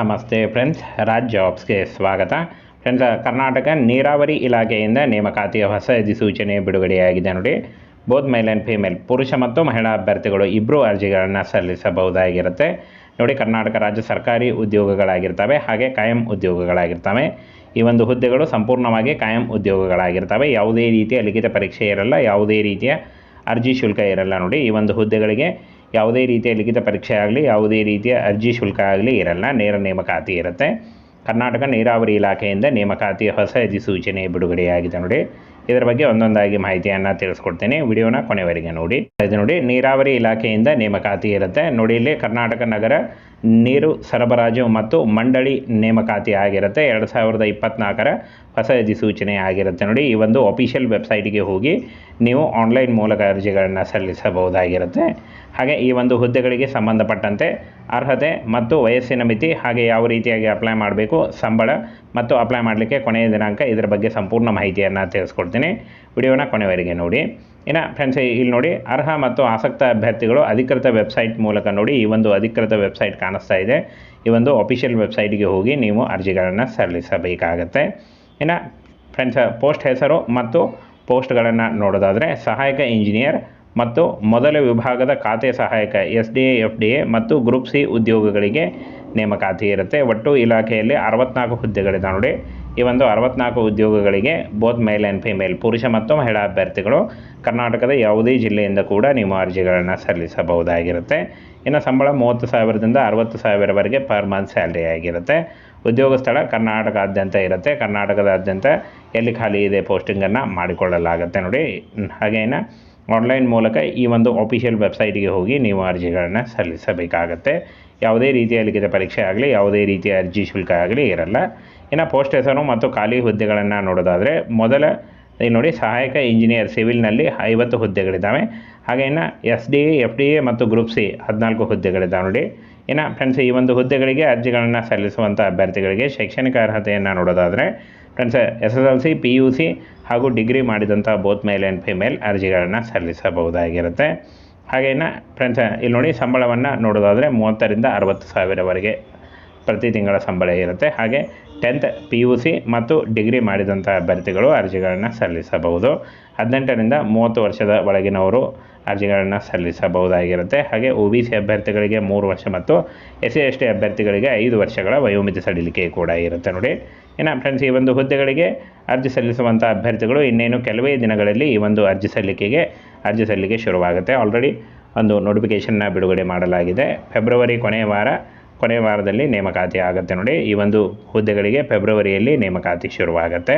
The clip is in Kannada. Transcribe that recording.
ನಮಸ್ತೆ ಫ್ರೆಂಡ್ಸ್ ರಾಜ್ ಜಾಬ್ಸ್ಗೆ ಸ್ವಾಗತ. ಫ್ರೆಂಡ್ಸ್ ಕರ್ನಾಟಕ ನೀರಾವರಿ ಇಲಾಖೆಯಿಂದ ನೇಮಕಾತಿಯ ಹೊಸ ಅಧಿಸೂಚನೆ ಬಿಡುಗಡೆಯಾಗಿದೆ ನೋಡಿ. ಬೋತ್ ಮೇಲ್ ಆ್ಯಂಡ್ ಫೀಮೇಲ್ ಪುರುಷ ಮತ್ತು ಮಹಿಳಾ ಅಭ್ಯರ್ಥಿಗಳು ಇಬ್ಬರು ಅರ್ಜಿಗಳನ್ನು ಸಲ್ಲಿಸಬಹುದಾಗಿರುತ್ತೆ. ನೋಡಿ, ಕರ್ನಾಟಕ ರಾಜ್ಯ ಸರ್ಕಾರಿ ಉದ್ಯೋಗಗಳಾಗಿರ್ತವೆ, ಹಾಗೆ ಕಾಯಂ ಉದ್ಯೋಗಗಳಾಗಿರ್ತವೆ. ಈ ಒಂದು ಹುದ್ದೆಗಳು ಸಂಪೂರ್ಣವಾಗಿ ಕಾಯಂ ಉದ್ಯೋಗಗಳಾಗಿರ್ತವೆ. ಯಾವುದೇ ರೀತಿಯ ಲಿಖಿತ ಪರೀಕ್ಷೆ ಇರಲ್ಲ, ಯಾವುದೇ ರೀತಿಯ ಅರ್ಜಿ ಶುಲ್ಕ ಇರಲ್ಲ ನೋಡಿ. ಈ ಒಂದು ಹುದ್ದೆಗಳಿಗೆ ಯಾವುದೇ ರೀತಿಯ ಲಿಖಿತ ಪರೀಕ್ಷೆ ಆಗಲಿ, ಯಾವುದೇ ರೀತಿಯ ಅರ್ಜಿ ಶುಲ್ಕ ಆಗಲಿ ಇರಲ್ಲ. ನೇರ ನೇಮಕಾತಿ ಇರುತ್ತೆ. ಕರ್ನಾಟಕ ನೀರಾವರಿ ಇಲಾಖೆಯಿಂದ ನೇಮಕಾತಿ ಹೊಸ ಅಧಿಸೂಚನೆ ಬಿಡುಗಡೆಯಾಗಿದೆ ನೋಡಿ. ಇದರ ಬಗ್ಗೆ ಒಂದೊಂದಾಗಿ ಮಾಹಿತಿಯನ್ನು ತಿಳಿಸ್ಕೊಡ್ತೀನಿ. ವಿಡಿಯೋನ ಕೊನೆವರೆಗೆ ನೋಡಿ. ಇದು ನೋಡಿ, ನೀರಾವರಿ ಇಲಾಖೆಯಿಂದ ನೇಮಕಾತಿ ಇರುತ್ತೆ. ನೋಡಿ, ಇಲ್ಲಿ ಕರ್ನಾಟಕ ನಗರ ನೀರು ಸರಬರಾಜು ಮತ್ತು ಮಂಡಳಿ ನೇಮಕಾತಿ ಆಗಿರುತ್ತೆ. ಎರಡು ಸಾವಿರದ ಇಪ್ಪತ್ತ್ನಾಲ್ಕರ ಹೊಸ ಅಧಿಸೂಚನೆ ಆಗಿರುತ್ತೆ ನೋಡಿ. ಈ ಒಂದು ಅಫಿಷಿಯಲ್ ವೆಬ್ಸೈಟ್ಗೆ ಹೋಗಿ ನೀವು ಆನ್ಲೈನ್ ಮೂಲಕ ಅರ್ಜಿಗಳನ್ನು ಸಲ್ಲಿಸಬಹುದಾಗಿರುತ್ತೆ. ಹಾಗೆ ಈ ಒಂದು ಹುದ್ದೆಗಳಿಗೆ ಸಂಬಂಧಪಟ್ಟಂತೆ ಅರ್ಹತೆ ಮತ್ತು ವಯಸ್ಸಿನ ಮಿತಿ ಹಾಗೆ ಯಾವ ರೀತಿಯಾಗಿ ಅಪ್ಲೈ ಮಾಡಬೇಕು, ಸಂಬಳ ಮತ್ತು ಅಪ್ಲೈ ಮಾಡಲಿಕ್ಕೆ ಕೊನೆಯ ದಿನಾಂಕ ಇದರ ಬಗ್ಗೆ ಸಂಪೂರ್ಣ ಮಾಹಿತಿಯನ್ನು ತಿಳಿಸ್ಕೊಡ್ತೀನಿ. ವಿಡಿಯೋನ ಕೊನೆವರೆಗೆ ನೋಡಿ. ಇನ್ನು ಫ್ರೆಂಡ್ಸ್ ಇಲ್ಲಿ ನೋಡಿ, ಅರ್ಹ ಮತ್ತು ಆಸಕ್ತ ಅಭ್ಯರ್ಥಿಗಳು ಅಧಿಕೃತ ವೆಬ್ಸೈಟ್ ಮೂಲಕ ನೋಡಿ ಈ ಒಂದು ಅಧಿಕೃತ ವೆಬ್ಸೈಟ್ ಕಾಣಿಸ್ತಾ ಇದೆ. ಈ ಒಂದು ಅಫಿಷಿಯಲ್ ವೆಬ್ಸೈಟ್ಗೆ ಹೋಗಿ ನೀವು ಅರ್ಜಿಗಳನ್ನು ಸಲ್ಲಿಸಬೇಕಾಗತ್ತೆ. ಇನ್ನು ಫ್ರೆಂಡ್ಸ್ ಪೋಸ್ಟ್ ಹೆಸರು ಮತ್ತು ಪೋಸ್ಟ್ಗಳನ್ನು ನೋಡೋದಾದರೆ ಸಹಾಯಕ ಇಂಜಿನಿಯರ್ ಮತ್ತು ಮೊದಲ ವಿಭಾಗದ ಖಾತೆ ಸಹಾಯಕ S D A F D A ಮತ್ತು ಗ್ರೂಪ್ ಸಿ ಉದ್ಯೋಗಗಳಿಗೆ ನೇಮಕಾತಿ ಇರುತ್ತೆ. ಒಟ್ಟು ಇಲಾಖೆಯಲ್ಲಿ ಅರವತ್ನಾಲ್ಕು ಹುದ್ದೆಗಳಿದೆ ನೋಡಿ. ಈ ಒಂದು ಅರವತ್ನಾಲ್ಕು ಉದ್ಯೋಗಗಳಿಗೆ ಬೋತ್ ಮೇಲ್ ಆ್ಯಂಡ್ ಫಿಮೇಲ್ ಪುರುಷ ಮತ್ತು ಮಹಿಳಾ ಅಭ್ಯರ್ಥಿಗಳು ಕರ್ನಾಟಕದ ಯಾವುದೇ ಜಿಲ್ಲೆಯಿಂದ ಕೂಡ ನೀವು ಅರ್ಜಿಗಳನ್ನು ಸಲ್ಲಿಸಬಹುದಾಗಿರುತ್ತೆ. ಇನ್ನು ಸಂಬಳ ಮೂವತ್ತು ಸಾವಿರದಿಂದ ಅರವತ್ತು ಸಾವಿರವರೆಗೆ ಪರ್ ಮಂತ್ ಸ್ಯಾಲ್ರಿ ಆಗಿರುತ್ತೆ. ಉದ್ಯೋಗ ಸ್ಥಳ ಕರ್ನಾಟಕಾದ್ಯಂತ ಇರುತ್ತೆ. ಕರ್ನಾಟಕದಾದ್ಯಂತ ಎಲ್ಲಿ ಖಾಲಿ ಇದೆ ಪೋಸ್ಟಿಂಗನ್ನು ಮಾಡಿಕೊಳ್ಳಲಾಗುತ್ತೆ ನೋಡಿ. ಹಾಗೇನ ಆನ್ಲೈನ್ ಮೂಲಕ ಈ ಒಂದು ಅಫಿಷಿಯಲ್ ವೆಬ್ಸೈಟ್ಗೆ ಹೋಗಿ ನೀವು ಅರ್ಜಿಗಳನ್ನು ಸಲ್ಲಿಸಬೇಕಾಗತ್ತೆ. ಯಾವುದೇ ರೀತಿಯ ಲಿಖಿತ ಪರೀಕ್ಷೆ ಆಗಲಿ, ಯಾವುದೇ ರೀತಿಯ ಅರ್ಜಿ ಶುಲ್ಕ ಆಗಲಿ ಇರಲ್ಲ. ಇನ್ನು ಪೋಸ್ಟ್ ಹೆಸರು ಮತ್ತು ಖಾಲಿ ಹುದ್ದೆಗಳನ್ನು ನೋಡೋದಾದರೆ, ಮೊದಲ ಇಲ್ಲಿ ನೋಡಿ ಸಹಾಯಕ ಇಂಜಿನಿಯರ್ ಸಿವಿಲ್ನಲ್ಲಿ ಐವತ್ತು ಹುದ್ದೆಗಳಿದ್ದಾವೆ. ಹಾಗೆ ಇನ್ನು S D A F D A ಮತ್ತು ಗ್ರೂಪ್ ಸಿ ಹದಿನಾಲ್ಕು ಹುದ್ದೆಗಳಿದ್ದಾವೆ ನೋಡಿ. ಇನ್ನು ಫ್ರೆಂಡ್ಸ್ ಈ ಒಂದು ಹುದ್ದೆಗಳಿಗೆ ಅರ್ಜಿಗಳನ್ನು ಸಲ್ಲಿಸುವಂಥ ಅಭ್ಯರ್ಥಿಗಳಿಗೆ ಶೈಕ್ಷಣಿಕ ಅರ್ಹತೆಯನ್ನು ನೋಡೋದಾದರೆ friends S S L C P U C ಹಾಗೂ ಡಿಗ್ರಿ ಮಾಡಿದಂಥ ಬೋತ್ ಮೇಲ್ ಆ್ಯಂಡ್ ಫಿಮೇಲ್ ಅರ್ಜಿಗಳನ್ನು ಸಲ್ಲಿಸಬಹುದಾಗಿರುತ್ತೆ. ಹಾಗೇನ ಫ್ರೆಂಡ್ಸ್ ಇಲ್ಲಿ ನೋಡಿ ಸಂಬಳವನ್ನು ನೋಡೋದಾದರೆ ಮೂವತ್ತರಿಂದ ಅರವತ್ತು ಸಾವಿರವರೆಗೆ ಪ್ರತಿ ತಿಂಗಳ ಸಂಬಳ ಇರುತ್ತೆ. ಹಾಗೆ ಟೆಂತ್ ಪಿ ಯು ಸಿ ಮತ್ತು ಡಿಗ್ರಿ ಮಾಡಿದಂಥ ಅಭ್ಯರ್ಥಿಗಳು ಅರ್ಜಿಗಳನ್ನು ಸಲ್ಲಿಸಬಹುದು. ಹದಿನೆಂಟರಿಂದ ಮೂವತ್ತು ವರ್ಷದ ಒಳಗಿನವರು ಅರ್ಜಿಗಳನ್ನು ಸಲ್ಲಿಸಬಹುದಾಗಿರುತ್ತೆ. ಹಾಗೆ ಒ ಬಿ ಸಿ ಅಭ್ಯರ್ಥಿಗಳಿಗೆ ಮೂರು ವರ್ಷ ಮತ್ತು ಎಸ್ ಸಿ ಎಸ್ ಟಿ ಅಭ್ಯರ್ಥಿಗಳಿಗೆ ಐದು ವರ್ಷಗಳ ವಯೋಮಿತಿ ಸಡಿಲಿಕೆ ಕೂಡ ಇರುತ್ತೆ ನೋಡಿ. ಇನ್ನು ಫ್ರೆಂಡ್ಸ್ ಈ ಒಂದು ಹುದ್ದೆಗಳಿಗೆ ಅರ್ಜಿ ಸಲ್ಲಿಸುವಂಥ ಅಭ್ಯರ್ಥಿಗಳು ಇನ್ನೇನು ಕೆಲವೇ ದಿನಗಳಲ್ಲಿ ಈ ಒಂದು ಅರ್ಜಿ ಸಲ್ಲಿಕೆಗೆ ಅರ್ಜಿ ಸಲ್ಲಿಕೆ ಶುರುವಾಗುತ್ತೆ. ಆಲ್ರೆಡಿ ಒಂದು ನೋಟಿಫಿಕೇಷನ್ನ ಬಿಡುಗಡೆ ಮಾಡಲಾಗಿದೆ. ಫೆಬ್ರವರಿ ಕೊನೆಯ ವಾರ ಕೊನೆಯ ವಾರದಲ್ಲಿ ನೇಮಕಾತಿ ಆಗುತ್ತೆ ನೋಡಿ. ಈ ಒಂದು ಹುದ್ದೆಗಳಿಗೆ ಫೆಬ್ರವರಿಯಲ್ಲಿ ನೇಮಕಾತಿ ಶುರುವಾಗುತ್ತೆ.